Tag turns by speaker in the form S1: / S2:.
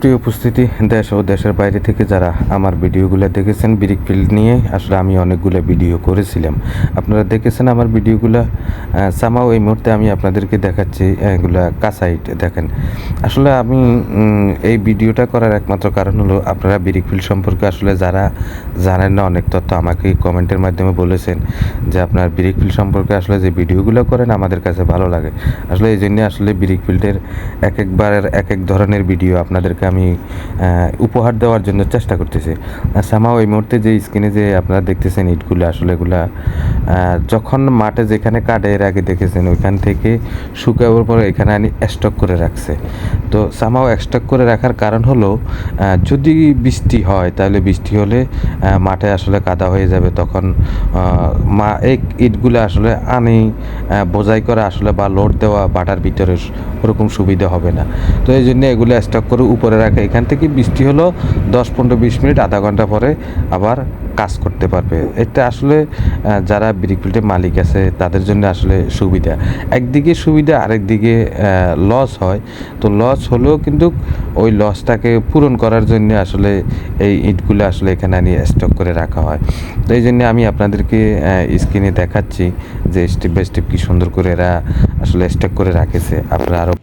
S1: প্রিয় উপস্থিতি, দেশ ও দেশের বাইরে থেকে যারা আমার ভিডিওগুলো দেখেছেন ব্রিক ফিল্ড নিয়ে আসলে আমি অনেকগুলো ভিডিও করেছিলাম। আপনারা দেখেছেন আমার ভিডিওগুলো সামাও এই মুহূর্তে আমি আপনাদেরকে দেখাচ্ছি, এগুলা কাসাইট, দেখেন। আসলে আমি এই ভিডিওটা করার একমাত্র কারণ হলো আপনারা ব্রিক ফিল্ড সম্পর্কে আসলে যারা জানেন না, অনেক তথ্য আমাকে কমেন্টের মাধ্যমে বলেছেন যে আপনার ব্রিক ফিল্ড সম্পর্কে আসলে যে ভিডিওগুলো করেন, আমাদের কাছে ভালো লাগে। আসলে এই জন্য আসলে ব্রিক ফিল্ডের এক একবারের এক এক ধরনের ভিডিও আপনাদেরকে আমি উপহার দেওয়ার জন্য চেষ্টা করতেছি। সামাও এই মুহূর্তে যে স্ক্রিনে যে আপনারা দেখতেছেন ইটগুলো, আসলে এগুলা যখন মাঠে যেখানে কাটে, এর আগে দেখেছেন, ওইখান থেকে শুকাবার পরে এখানে আনি স্টক করে রাখছে। তো সামাও স্টক করে রাখার কারণ হলো যদি বৃষ্টি হয়, তাহলে বৃষ্টি হলে মাঠে আসলে কাদা হয়ে যাবে। তখন মা, এই ইটগুলো আসলে আনি বোঝাই করা আসলে বা লোড দেওয়া বাটার ভিতরে ওরকম সুবিধা হবে না। তো এই জন্য এগুলো স্টক করে উপরে রাখে। এখান থেকে বৃষ্টি হলো দশ পনেরো বিশ মিনিট, আধা ঘণ্টা পরে আবার কাজ করতে পারবে। এটা আসলে যারা ব্রিকফিল্ডের মালিক আছে, তাদের জন্য আসলে সুবিধা। একদিকে সুবিধা, আরেকদিকে লস হয়। তো লস হলেও কিন্তু ওই লসটাকে পূরণ করার জন্য আসলে এই ইটগুলো আসলে এখানে আনি স্টক করে রাখা হয়। তো এই জন্য আমি আপনাদেরকে স্ক্রিনে দেখাচ্ছি যে স্টেপ বাই স্টেপ কী সুন্দর করে এরা আসলে স্টক করে রাখেছে। আপনারা আরও